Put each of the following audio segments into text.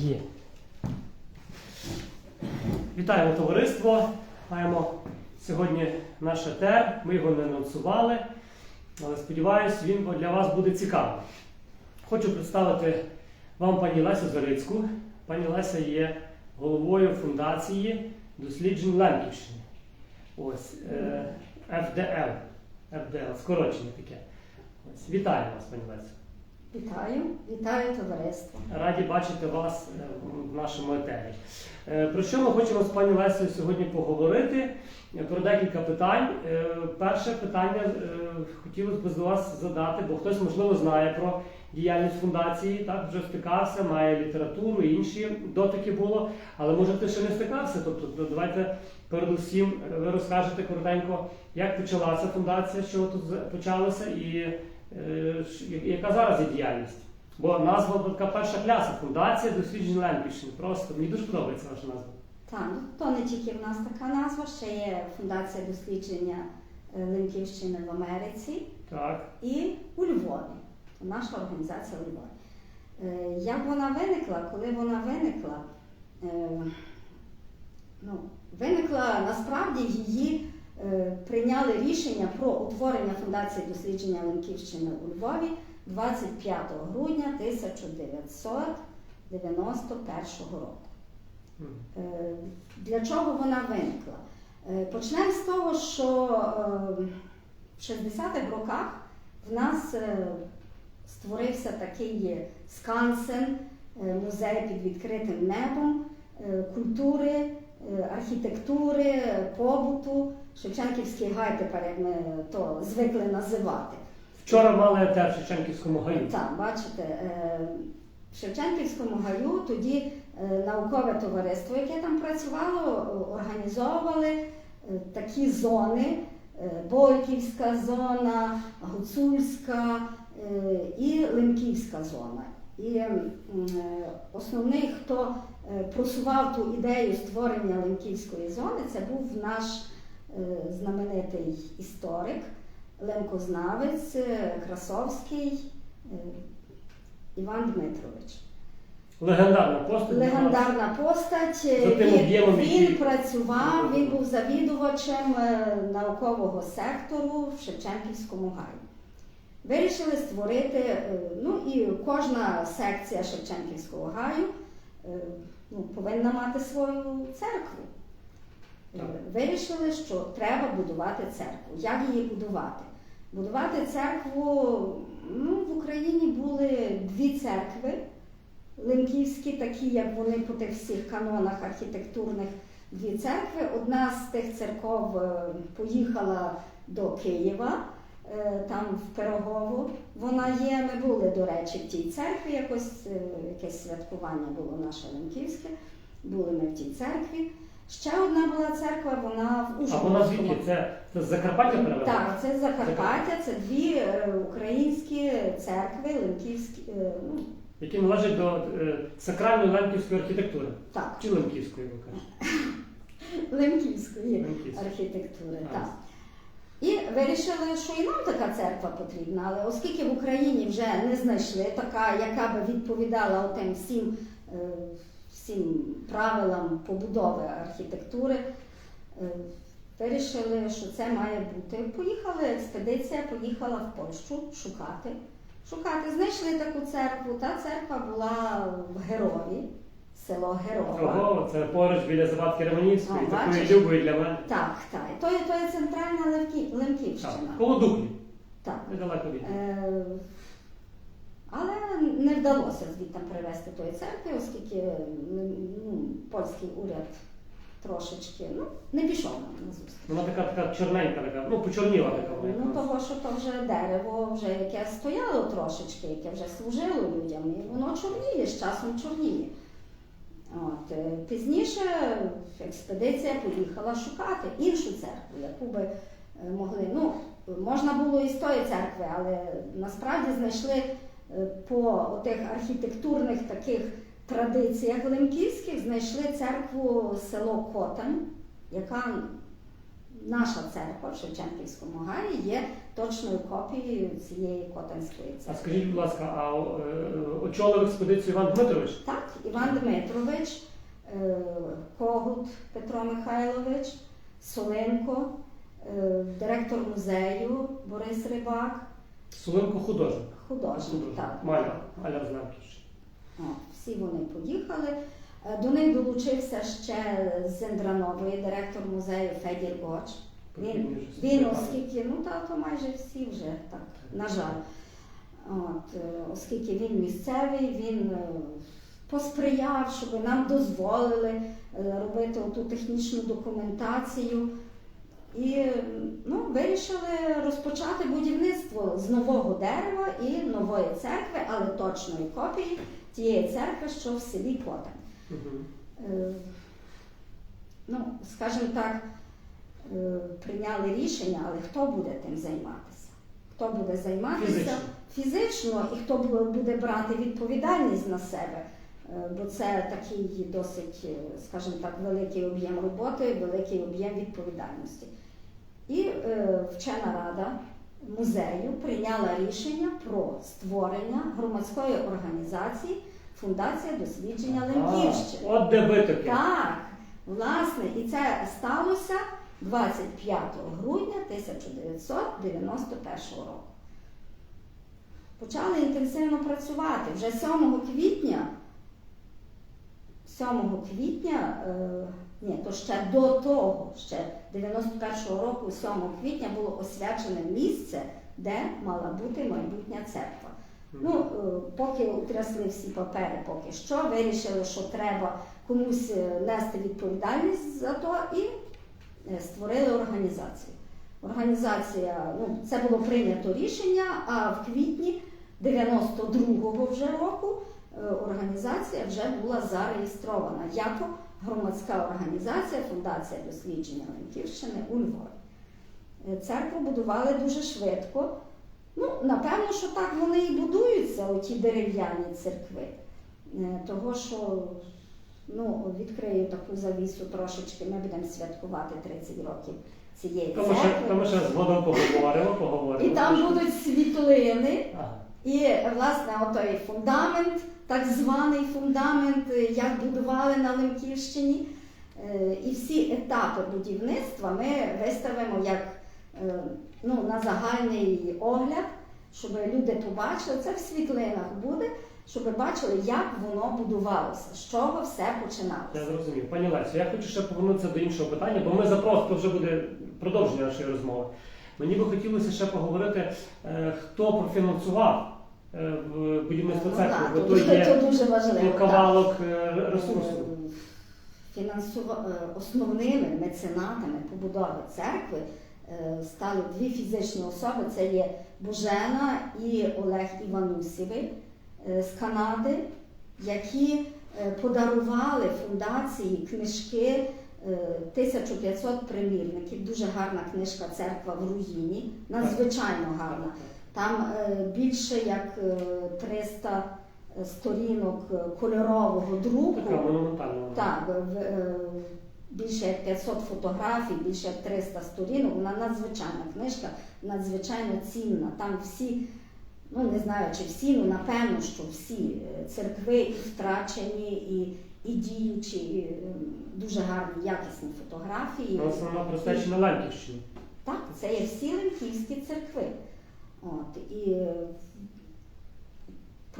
Є. Вітаємо товариство. Маємо сьогодні наш етер. Ми його не анонсували, але сподіваюся, він для вас буде цікавий. Хочу представити вам пані Лесю Зарицьку. Пані Леся є головою фундації досліджень Лемківщини. Ось е, FDL. FDL, скорочення таке. Ось, вітаю вас, пані Лесю. Вітаю, вітаю товариство. Раді бачити вас е, в нашому етері. Е, Про що ми хочемо з пані Лесею сьогодні поговорити? Е, Про декілька питань. Перше питання хотілося б з вас задати, бо хтось, можливо, знає про діяльність фундації, так вже стикався, має літературу, інші дотики було, але може хтось ще не стикався. Тобто, давайте передусім ви розкажете коротенько, як почалася фундація, що тут почалося, і яка зараз є діяльність. Бо назва така перша кляса фундація досліджень Лемківщини. Просто мені дуже подобається ваша назва. Так, ну, то не тільки в нас така назва, ще є Фундація дослідження е, Лемківщини в Америці Так. і у Львові. Наша організація у Львові. Е, Як вона виникла? Коли вона виникла, е, ну, виникла насправді її е, прийняли рішення про утворення Фундації дослідження Лемківщини у Львові 25 грудня 1991 року. Е, Для чого вона виникла? Е, Почнемо з того, що е, в 60-х роках в нас е, створився такий скансен, е, музей під відкритим небом, е, культури, е, архітектури, побуту, Шевченківський гай, тепер як ми то звикли називати. Вчора мали етер в Шевченківському гаю. Так, бачите, е, в Шевченківському гаю тоді е, наукове товариство, яке там працювало, організовували е, такі зони: е, Бойківська зона, Гуцульська е, і Лемківська зона. І е, основний, хто е, просував ту ідею створення Лемківської зони, це був наш е, знаменитий історик, лемкознавець е, Красовський е, Іван Дмитрович. Легендарна постать. Легендарна постать. Він, він працював, він був завідувачем е, наукового сектору в Шевченківському гаю. Вирішили створити, е, ну і кожна секція Шевченківського гаю е, ну, повинна мати свою церкву. Так. Вирішили, що треба будувати церкву. Як її будувати? Будувати церкву ну, в Україні були дві церкви. Лемківські, такі, як вони по тих всіх канонах архітектурних дві церкви. Одна з тих церков е, поїхала до Києва, там в Пирогову. Вона є. Ми були, до речі, в тій церкві, якось е, якесь святкування було наше Лемківське. Були ми в тій церкві. Ще одна була церква, вона в А вона звідки? Це, це з Закарпаття перевезли? Так, це Закарпаття, це дві е, українські церкви, Лемківські. е, ну, Які належать до е, сакральної лемківської архітектури. так, Чи лемківської, ви кажете? Лемківської Лемківської. архітектури. А. Так. І вирішили, що і нам така церква потрібна, але оскільки в Україні вже не знайшли така, яка би відповідала тим всім, е, всім правилам побудови архітектури, е, вирішили, що це має бути. Поїхали, експедиція поїхала в Польщу шукати. Шукати, знайшли таку церкву. Та церква була в Герові, село Герова. Ого, це поруч біля Завадки Романівської, О, такої бачиш? любої для мене. Так, так. То є, то є центральна Левкі- Так, Лемківщина. коло Духлі, Так. недалеко від. Е, але не вдалося звідти привезти тої церкви, оскільки ну, польський уряд трошечки ну, не пішов нам на зустріч. Вона така така чорненька, така, ну почорніла така вона. Ну, того, що то вже дерево, вже яке стояло трошечки, яке вже служило людям, і воно чорніє, з часом чорніє. От, е, пізніше експедиція поїхала шукати іншу церкву, яку би е, могли. Ну, можна було і з тої церкви, але насправді знайшли е, по тих архітектурних таких традиціях лемківських, знайшли церкву село Котань, яка наша церква в Шевченківському гаї є точною копією цієї Котанської А скажіть, будь ласка, а е, очолив експедицію Іван Дмитрович? Так, Іван Дмитрович, е, Когут Петро Михайлович, Соленко, е, директор музею Борис Рибак, Солинко художник. художник. Так. Маляр, маляр з всі вони поїхали. Е, До них долучився ще з Зендранової директор музею Федір Гоч. Він, він оскільки, ну та то майже всі вже так, на жаль. От, е, оскільки він місцевий, він е, посприяв, щоб нам дозволили робити ту технічну документацію. І ну, вирішили розпочати будівництво з нового дерева і нової церкви, але точної копії тієї церкви, що в селі Котань. Е, ну, скажімо так, е, прийняли рішення, але хто буде тим займатися? Хто буде займатися Фізично. фізично і хто буде брати відповідальність на себе? Е, Бо це такий досить, скажімо так, великий об'єм роботи, великий об'єм відповідальності. І е, вчена рада музею прийняла рішення про створення громадської організації Фундація дослідження Лемківщини. От де витоки. Так, власне, і це сталося 25 грудня 1991 року. Почали інтенсивно працювати. Вже 7 квітня, 7 квітня, е, ні, то ще до того, ще 91-го року, 7 квітня було освячене місце, де мала бути майбутня церква. Ну, е, поки утрясли всі папери, поки що, вирішили, що треба комусь е, нести відповідальність за то і е, створили організацію. Організація, ну, це було прийнято рішення, а в квітні 92-го вже року організація вже була зареєстрована як громадська організація Фундація дослідження Ленківщини у Львові. Церкву будували дуже швидко. Ну, напевно, що так вони і будуються, оті дерев'яні церкви. Е, Того, що ну, відкрию таку завісу трошечки, ми будемо святкувати 30 років цієї То ми ще, то ми ще згодом поговоримо, поговоримо. І там будуть світлини, Ага. і власне отой фундамент, так званий фундамент, е, як будували на Лемківщині. Е, І всі етапи будівництва ми виставимо як ну, на загальний огляд, щоб люди побачили, це в світлинах буде, щоб бачили, як воно будувалося, з чого все починалося. Я зрозумів. Пані Лесю, я хочу ще повернутися до іншого питання, бо ми запрос, то вже буде продовження нашої розмови. Мені би хотілося ще поговорити, е, хто профінансував е, в будівництво Ну, церкви, так, бо то, є дуже важливо. ну, так. кавалок е, ресурсу. Е, основними меценатами побудови церкви стали дві фізичні особи: це є Божена і Олег Іванусєвий е, з Канади, які е, подарували фундації книжки. е, 1500 примірників, дуже гарна книжка Церква в руїні, надзвичайно гарна. Там е, більше як е, 300 сторінок е, кольорового друку. Така монументальна. Так, е, більше 500 фотографій, більше 300 сторінок. Вона надзвичайна книжка, надзвичайно цінна. Там всі, ну не знаю, чи всі, ну напевно, що всі е, церкви і втрачені, і, і діючі, і, е, дуже гарні, якісні фотографії. Ну, основна присвячена Лемківщині. Так, це є всі Ленківські церкви. От, і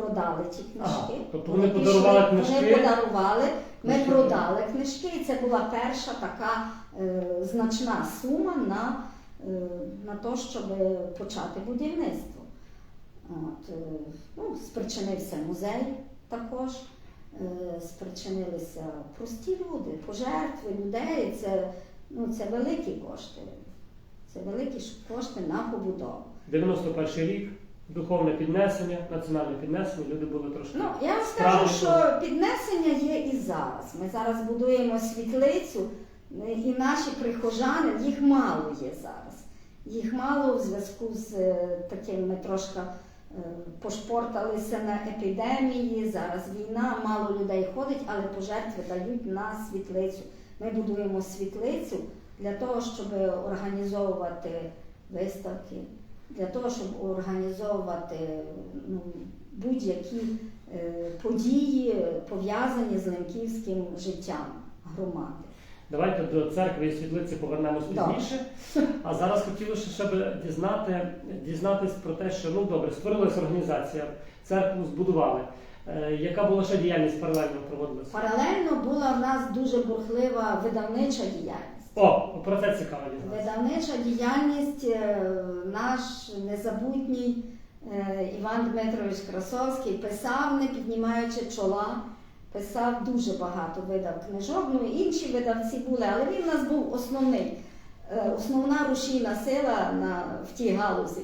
продали ті книжки. Ага, тобто вони пішли- подарували Вони книжки? подарували, ми Книжки. продали книжки, і це була перша така е, значна сума на, е, на те, щоб почати будівництво. От, е, ну, спричинився музей також, е, спричинилися прості люди, пожертви людей. Це, ну, це великі кошти. Це великі кошти на побудову. 91 рік, духовне піднесення, національне піднесення, люди були трошки. Ну, я вам скажу, що піднесення є і зараз. Ми зараз будуємо світлицю, і наші прихожани, їх мало є зараз. Їх мало в зв'язку з е, таким ми трошки е, пошпорталися на епідемії, зараз війна, мало людей ходить, але пожертви дають на світлицю. Ми будуємо світлицю для того, щоб організовувати виставки, для того, щоб організовувати ну, будь-які е, події, пов'язані з лемківським життям громади. Давайте до церкви і світлиці повернемось пізніше. пізніше. А зараз хотілося ще дізнати, дізнатись про те, що ну добре, створилася організація, церкву збудували. Е, яка була ще діяльність паралельно проводилася? Паралельно була в нас дуже бурхлива видавнича діяльність. О, про це цікаво дізнатися. Видавнича діяльність е, наш незабутній е, Іван Дмитрович Красовський писав, не піднімаючи чола, писав дуже багато видав книжок. Ну інші видавці були, але він у нас був основний, основна рушійна сила на, в тій галузі.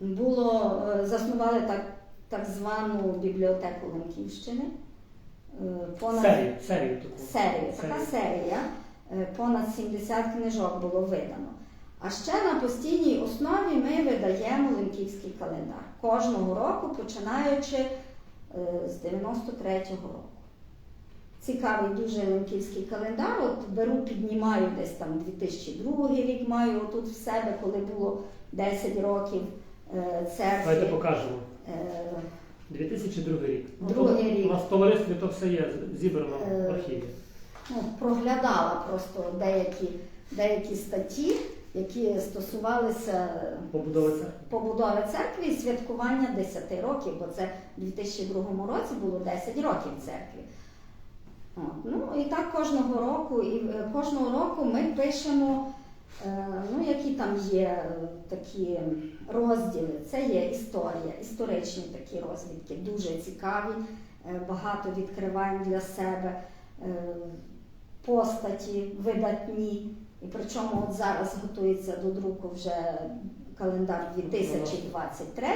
Було, заснували так, так звану бібліотеку Лемківщини. Е, понад- Серію, серію таку. серію, така серія. Е, Понад 70 книжок було видано. А ще на постійній основі ми видаємо Лемківський календар кожного року, починаючи е, з 93-го року. Цікавий дуже Лемківський календар. От беру, піднімаю десь там 2002 рік, маю тут в себе, коли було 10 років е, Давайте покажемо. Е, 2002 рік. Ну, Другий то рік. У нас в товаристві то все є зібрано Е, в архіві. ну, проглядала просто деякі, деякі статті, які стосувалися Побудова церкви. побудови церкви і святкування 10 років, бо це в 2002 році було 10 років церкві. От. Ну і так кожного року, і е, кожного року ми пишемо, е, ну, які там є е, такі розділи. Це є історія, історичні такі розвідки, дуже цікаві, е, багато відкриваємо для себе е, постаті видатні. І причому от зараз готується до друку вже календар 2023.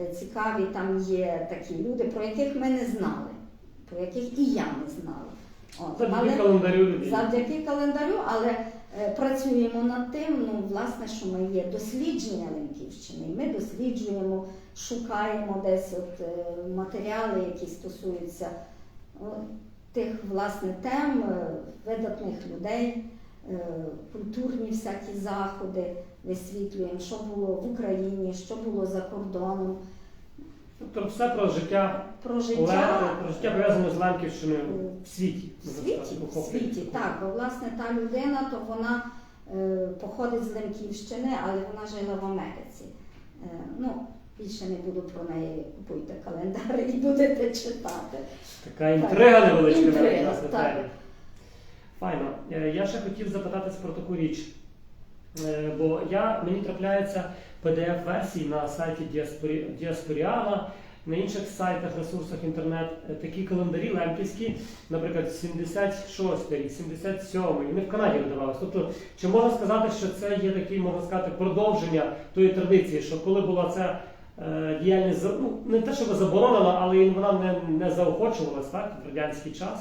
Е, Цікаві там є такі люди, про яких ми не знали, про яких і я не знала. От, Завдяки календарю. Завдяки календарю, але е, працюємо над тим, ну, власне, що ми є дослідження Лемківщини. Ми досліджуємо, шукаємо десь от, е, матеріали, які стосуються тих власне тем, е, видатних людей, е, культурні всякі заходи висвітлюємо, що було в Україні, що було за кордоном, Тобто все про життя, про життя. Ле- про життя пов'язане з Лемківщиною в світі. В світі, в світі, так, бо власне та людина, то вона е, походить з Лемківщини, але вона жила в Америці. Е, ну, більше не буду про неї, купуйте календар і будете читати. Така інтрига невеличка Інтрига, в так. Файно. Е, Я ще хотів запитатись про таку річ. Е, Бо я, мені трапляється PDF-версії на сайті Діаспоріала, на інших сайтах, ресурсах інтернет, е, такі календарі лемківські, наприклад, 76 рік, 77 і не в Канаді видавалися. Тобто, чи можна сказати, що це є такий, можна сказати, продовження тої традиції, що коли була ця діяльність ну, не те, щоб заборонена, але вона не, не заохочувалась так, в радянський час.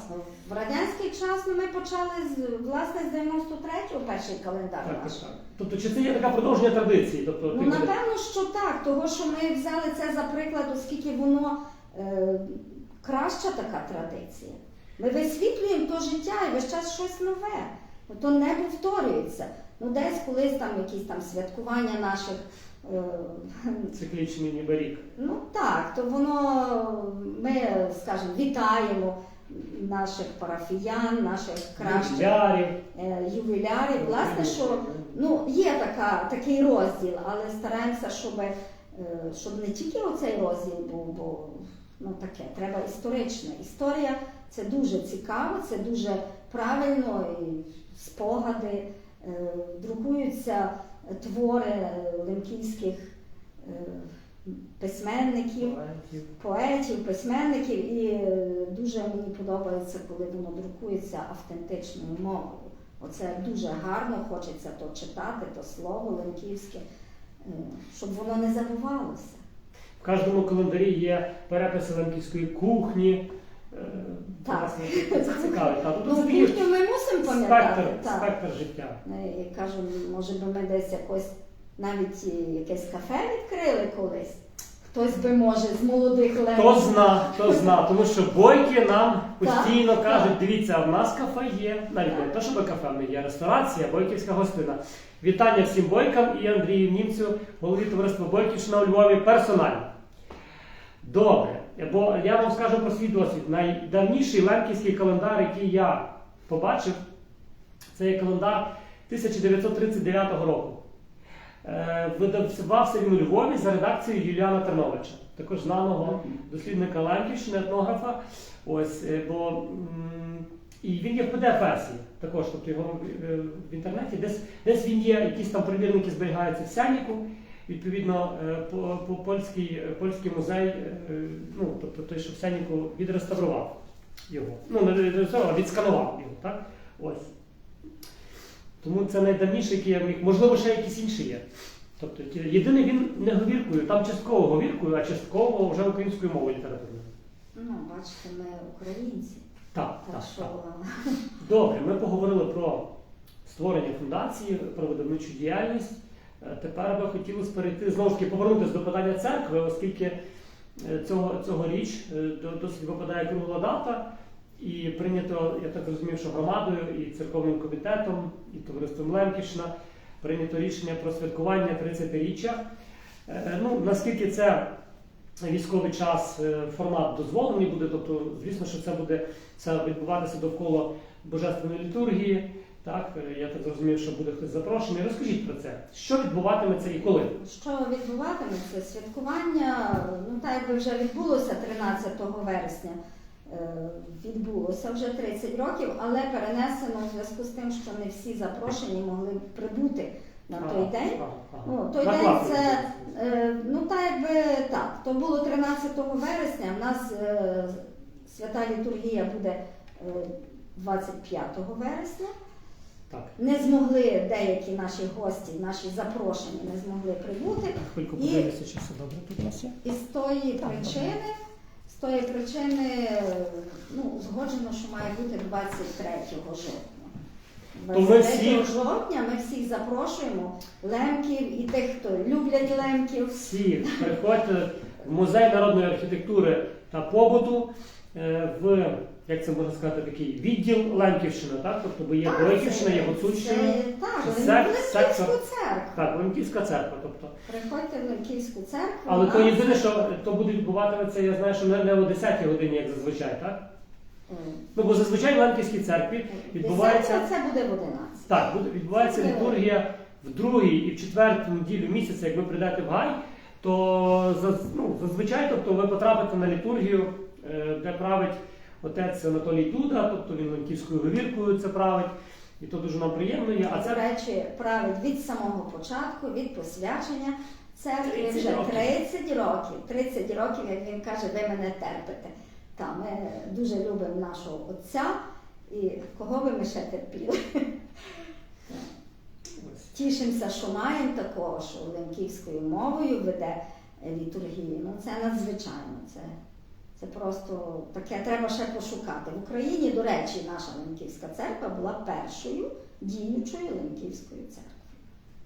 В радянський час ну, ми почали з власне з 93-го перший календар Так, наш. так. Тобто, чи це є така продовження традиції? Тобто, Ну, ти- напевно, що так, того що ми взяли це за приклад, оскільки воно е, краща така традиція. Ми висвітлюємо то життя і весь час щось нове. Ну, То не повторюється. Ну, десь колись там якісь там святкування наших. Е, циклічний ніби рік. ну так, то воно ми, скажімо, вітаємо наших парафіян, наших кращих Юбілярів. е, ювілярів. Власне, що Ну, є така, такий розділ, але стараємося, щоб, е, щоб не тільки оцей розділ був, бо ну, таке, треба історичне. Історія це дуже цікаво, це дуже правильно, і спогади, друкуються твори лемківських е, письменників поетів. поетів, письменників, і е, дуже мені подобається, коли воно друкується автентичною мовою. Оце дуже гарно, хочеться то читати, то слово ленківське, е, щоб воно не забувалося. В кожному календарі є переписи лемківської кухні. Так. Це. Так. Тобто Ну, кухню ми мусимо пам'ятати. спектр, життя. Кажу, може би ми десь якось навіть якесь кафе відкрили колись. хтось би може з молодих лев. Хто зна, хто зна, тому що бойки нам постійно Так, кажуть, так. дивіться, в нас кафе є, навіть не те, щоб кафе, них є ресторація, бойківська гостина. Вітання всім бойкам і Андрію Німцю, голові товариства Бойківщина у Львові персонально. Добре, бо я вам скажу про свій досвід. Найдавніший лемківський календар, який я побачив, це є календар 1939 року. Е, Видавався він у Львові за редакцією Юліана Терновича, також знаного дослідника Лемківщини, етнографа. Ось, е, бо, і він є в PDF-версії також, тобто його е, в інтернеті. Десь, десь він є, якісь там примірники зберігаються в Сяніку. Відповідно, е, по, по польський, е, польський музей, е, ну, тобто той, Сяніку відреставрував його. Ну, не відреставрував, а відсканував його, так? Ось. Тому це найдавніший, який я міг. Можливо, ще якісь інші є. Тобто, єдиний він не говіркою, там частково говіркою, а частково вже українською мовою літературною. Ну, бачите, ми українці. Так, Так так, що так. Добре, ми поговорили про створення фундації, про видавничу діяльність. Е, Тепер би хотілося перейти знову ж таки повернутися до питання церкви, оскільки е, цього, цьогоріч е, досить випадає кругла дата, і прийнято, я так розумів, що громадою і церковним комітетом, і товариством Лемкішна прийнято рішення про святкування 30-річчя. Е, Ну, наскільки це військовий час, формат дозволений буде, тобто, звісно, що це буде це відбуватися довкола божественної літургії. Так, е, я так зрозумів, що буде хтось запрошений. Розкажіть про це. Що відбуватиметься і коли? Що відбуватиметься? Святкування, ну так якби вже відбулося 13 вересня, е, відбулося вже 30 років, але перенесено в зв'язку з тим, що не всі запрошені могли прибути на той Ага, день. ага, ага. Ну, той день класі, це, е, ну так якби так, то було 13 вересня, в нас свята літургія буде е, 25 вересня. Так. Не змогли деякі наші гості, наші запрошені, не змогли прибути. Хвильку І- чи все добре тут у нас є. І з тої причини, з тої причини ну, узгоджено, що має бути 23 жовтня. То ми 23 всі- жовтня ми всіх запрошуємо лемків і тих, хто люблять лемків. Всі приходьте в музей народної архітектури та побуту е, в як це можна сказати, такий відділ Лемківщина, так? Тобто бо є Так, є Гуцульщина. це- Так, Це в сек- Ленківську сектор. церкву. Так, Лемківська церква. Тобто. Приходьте в Ленківську церкву. Але то єдине, що то буде відбуватиметься, я знаю, що не, не о 10-й годині, як зазвичай, так? е, Ну бо зазвичай в Лемківській церкві відбувається. це буде в 11. Так, буде відбувається літургія в другій і в четверту неділю місяця, як ви прийдете в гай, то заз- ну, зазвичай тобто, ви потрапите на літургію, е, де править отець Анатолій Дуда, тобто він ланківською говіркою це править, і то дуже нам приємно є. А До це речі, править від самого початку, від посвячення церкви 30 вже 30 років. 30 років, як він каже, ви мене терпите. Та, ми дуже любимо нашого отця і кого би ми ще терпіли. Тішимося, що маємо такого, що ленківською мовою веде літургію. Ну це надзвичайно. Це, це просто таке треба ще пошукати. В Україні, до речі, наша Ленківська церква була першою діючою Ленківською церквою.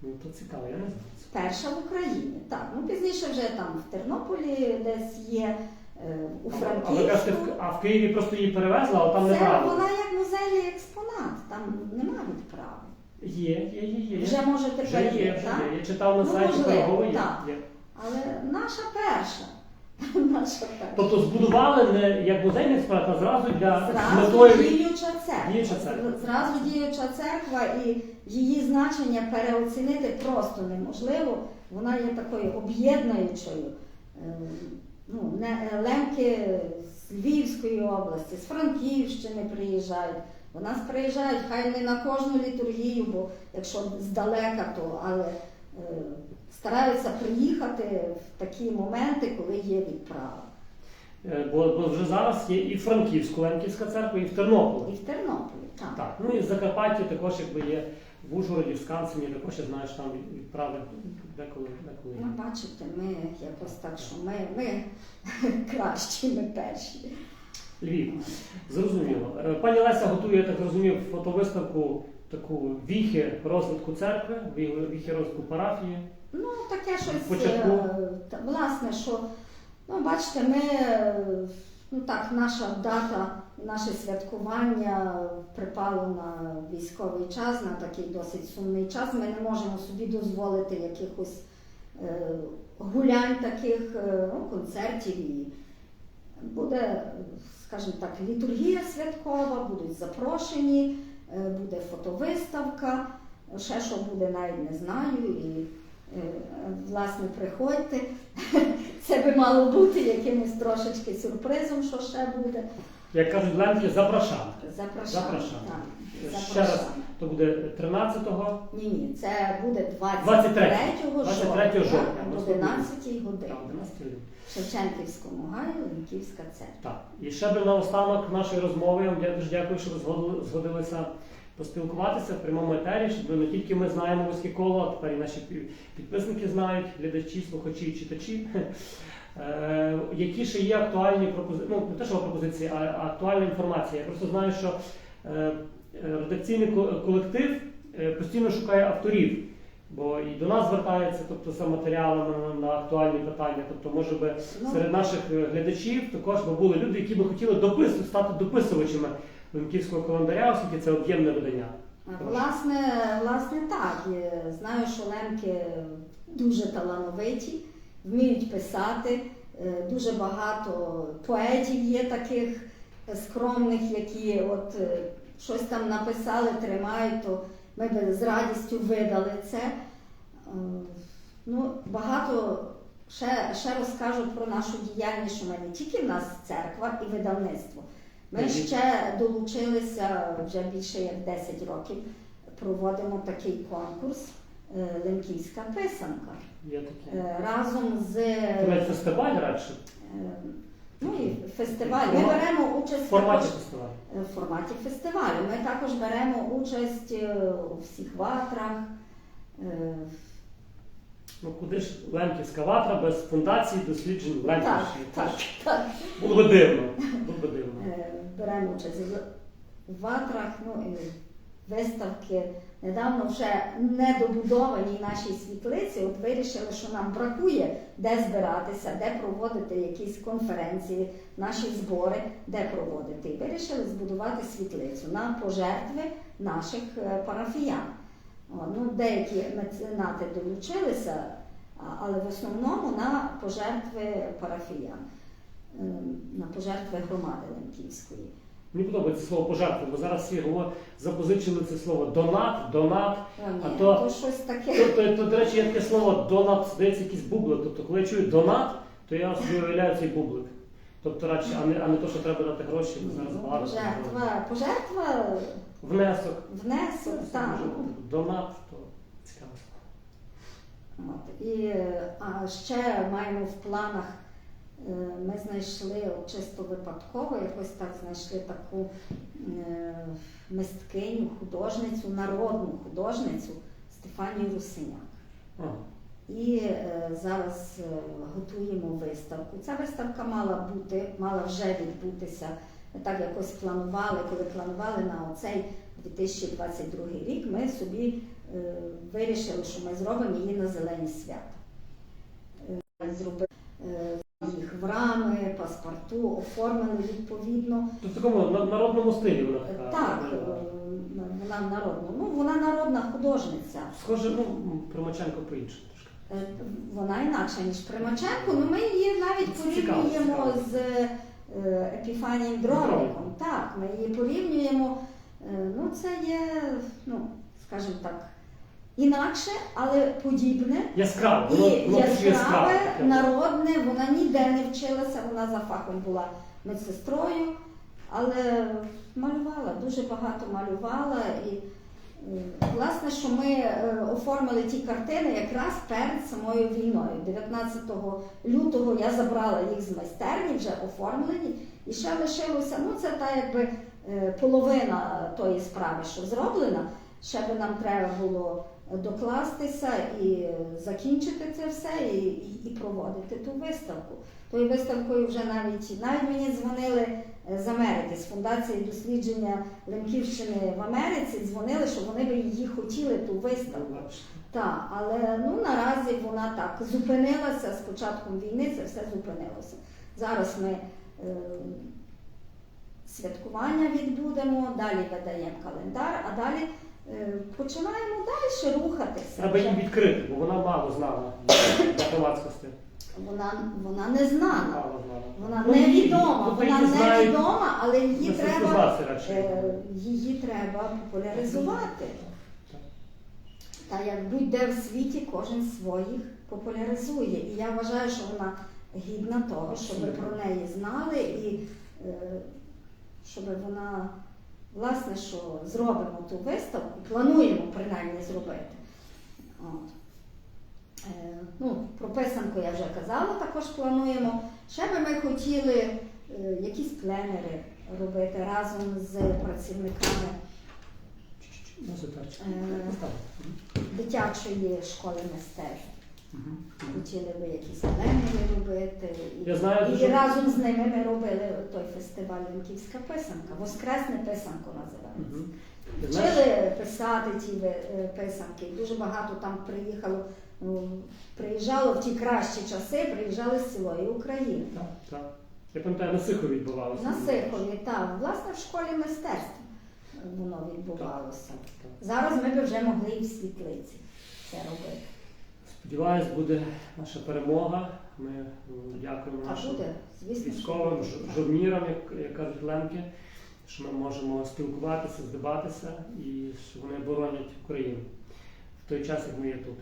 Ну то цікаво, я не знаю. Перша в Україні. Так, ну пізніше вже там в Тернополі десь є, е, у Франківську. а в Києві просто її перевезли, а там Це неправильно. вона як музейний експонат, там нема відправи. Є, є, є, є. Вже може тепер Вже є, є, вже є. Я читав на Ну, сайті можливо, торгової є. так. є. Але наша перша. Тобто збудували не як музейний експонат, а зразу для Зразу метою. діюча церква. Діюча церква. Зразу діюча церква і її значення переоцінити просто неможливо. Вона є такою об'єднуючою. Е, Ну, не, лемки з Львівської області, з Франківщини приїжджають. До нас приїжджають, хай не на кожну літургію, бо якщо здалека, то але е, стараються приїхати в такі моменти, коли є відправа. Е, Бо, бо вже зараз є і Франківську Ленківська церква, і в Тернополі. І в Тернополі. Так. Так, ну і в Закарпатті також якби є в Ужгороді, в Скансені, також я знаю, що там від- відправи деколи деколи. Ну, бачите, ми якось так, що ми, ми кращі, ми перші. Львів. Зрозуміло. Е, Пані Леся готує, я так розумів, фотовиставку таку віхи розвитку церкви, ві- віхи розвитку парафії. Ну, таке щось, Початку? е, та- власне, що, ну, бачите, ми, е, ну так, наша дата, наше святкування припало на військовий час, на такий досить сумний час. Ми не можемо собі дозволити якихось е, гулянь таких, е, ну, концертів і буде, скажімо так, літургія святкова, будуть запрошені, е, буде фотовиставка. Ще що буде, навіть не знаю. І власне приходьте. Це би мало бути якимось трошечки сюрпризом, що ще буде. Як кажуть, ленки запрошам. Так, Ще раз, то буде 13-го. Ні, ні, це буде 23 23 23 жовтня о 11 годині. Так, 11 годин. В Шевченківському гаю, Лінківська церква. Так. І ще би наостанок нашої розмови. Я дуже дякую, що ви згодилися поспілкуватися в прямому етері, щоб не тільки ми знаємо вузьке коло, а тепер і наші пі- підписники знають, глядачі, слухачі читачі. Е, Які ще є актуальні пропозиції, ну не те, що пропозиції, а актуальна інформація. Я просто знаю, що е, редакційний колектив е, постійно шукає авторів, бо і до нас звертаються, тобто за матеріалами на, актуальні питання. Тобто, може би Ну, серед наших глядачів також би були люди, які би хотіли допису, стати дописувачами Лемківського календаря, оскільки це об'ємне видання. Власне, власне так. Е, Знаю, що лемки дуже талановиті, вміють писати. Е, Дуже багато поетів є таких скромних, які от е, щось там написали, тримають, то ми би з радістю видали це. Ну, багато ще, ще розкажу про нашу діяльність, що ми не тільки в нас церква і видавництво. Ми ще долучилися вже більше як 10 років. Проводимо такий конкурс е, Лемківська писанка. Е, Разом з навіть фестиваль радше е, ну, і фестиваль. Ми беремо участь в форматі фестивалю. в форматі фестивалю. Ми також беремо участь у всіх ватрах. Ну куди ж Лемківська ватра без фундації досліджень Так, Лемківщини? так, так. Було би дивно. Було би дивно. Беремо участь в ватрах, ну і виставки. Недавно вже недобудованій нашій світлиці, от вирішили, що нам бракує де збиратися, де проводити якісь конференції, наші збори, де проводити. І вирішили збудувати світлицю на пожертви наших е, парафіян. Ну, деякі меценати долучилися, але в основному на пожертви парафіян, на пожертви громади Лемківської. Мені подобається слово пожертва, бо зараз всі говорять, запозичили це слово донат, донат. О, ні, А то, то- щось таке. Тобто, то, до речі, є таке слово донат, здається, якийсь бублик. Тобто, коли я чую донат, то я собі уявляю цей бублик. Тобто, радше, а не, а не то, що треба дати гроші, бо зараз Ну, багато. Пожертва, пожертва, Внесок. внесок, так. Донат, то цікаво. От. І, е, а ще маємо в планах, ми знайшли чисто випадково, якось так знайшли таку е, мисткиню, художницю, народну художницю Стефанію Русиняк. І е, зараз е, готуємо виставку. Ця виставка мала бути, мала вже відбутися. Ми так якось планували, коли планували на оцей 2022 рік, ми собі е, вирішили, що ми зробимо її на зелені свята. Е, Зробили е, їх в рами, паспорту, оформили відповідно. То в такому народному стилі вона Е, така. Так, е, вона народна. Ну, вона народна художниця. Схоже, ну, Примаченко по-іншому трошки. Е, Вона інакша, ніж Примаченко, ну ми її навіть порівнюємо з е, Епіфанієм. Дровником. Так, ми її порівнюємо. Е, Ну, це є, ну, скажімо так, інакше, але подібне. Яскраво, І воно, воно яскраве. яскраве, народне, вона ніде не вчилася, вона за фахом була медсестрою, але малювала, дуже багато малювала. І власне, що ми е, оформили ті картини якраз перед самою війною. 19 лютого я забрала їх з майстерні, вже оформлені, і ще лишилося, ну це та якби е, половина тої справи, що зроблена. Ще би нам треба було докластися і закінчити це все, і, і, проводити ту виставку. Тою виставкою вже навіть навіть мені дзвонили е, з Америки, з фундації дослідження Лемківщини в Америці, дзвонили, що вони би її хотіли ту виставку. Так, але ну наразі вона так зупинилася з початком війни, це все зупинилося. Зараз ми е, святкування відбудемо, далі видаємо календар, а далі починаємо далі рухатися. Треба її відкрити, бо вона мало знала для громадськості. Вона, вона не знана, знала. вона Ну, невідома, ну, вона невідома, але її треба, е, її треба популяризувати. Та як будь-де в світі кожен своїх популяризує. І я вважаю, що вона гідна того, щоб Абсолютно. про неї знали і е, щоб вона, власне, що зробимо ту виставку, плануємо принаймні зробити. От. Е, ну, про писанку я вже казала, також плануємо. Ще би ми хотіли е, якісь пленери робити разом з працівниками. Е, дитячої школи мистецтв. Хотіли би якісь пленери робити. І, Я знаю, і дуже- разом з ними ми робили той фестиваль Лінківська писанка. Воскресне писанку називається. Мгм. Ти знаєш, Вчили писати ті е, писанки. Дуже багато там приїхало, ну, приїжджало в ті кращі часи, приїжджали з цілої України. Так, так. Я пам'ятаю, на Сихові відбувалося. На Сихові, так, власне, в школі мистецтв воно відбувалося. Зараз ми би вже могли і в світлиці це робити. Сподіваюсь, буде наша перемога. Ми дякуємо А нашим буде, звісно, військовим буде. ж- жовнірам, як, як кажуть лемки, що ми можемо спілкуватися, здибатися і що вони боронять Україну в той час, як ми є тут.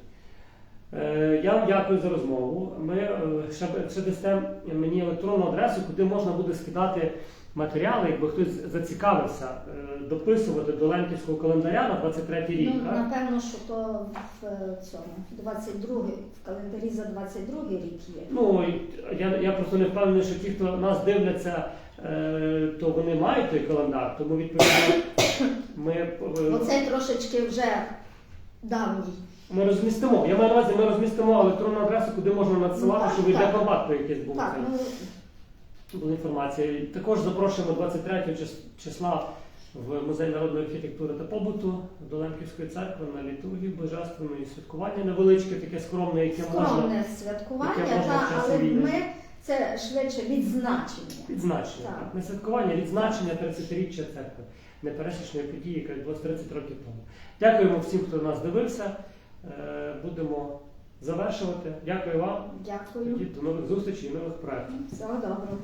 Е, Я вам дякую за розмову. Ми е, ще, ще дасте мені електронну адресу, куди можна буде скидати матеріали, якби хтось зацікавився е, дописувати до Лемківського календаря на 23 рік. Ну, так? напевно, що то в е, цьому 22 в календарі за 22 рік є. Ну, я, я просто не впевнений, що ті, хто нас дивляться, е, то вони мають той календар, тому відповідно ми, Оцей трошечки вже давній. ми розмістимо. Я маю на увазі, ми розмістимо електронну адресу, куди можна надсилати, Ну, щоб йде так. контакт якийсь був. Так, ну Була інформація. Також запрошуємо 23 числа в Музей народної архітектури та побуту до Лемківської церкви на літургію божественної святкування невеличке, таке скромне, яке можна скромне святкування, яке можна та, але війни. ми це швидше відзначення. Відзначення. Так. Так. Не святкування, відзначення 30-річчя церкви. Непересічної події, яка відбулася 30 років тому. Дякуємо всім, хто нас дивився. Е, Будемо завершувати. Дякую вам. Дякую. Тоді До нових зустрічей і нових проєктів. Всього доброго.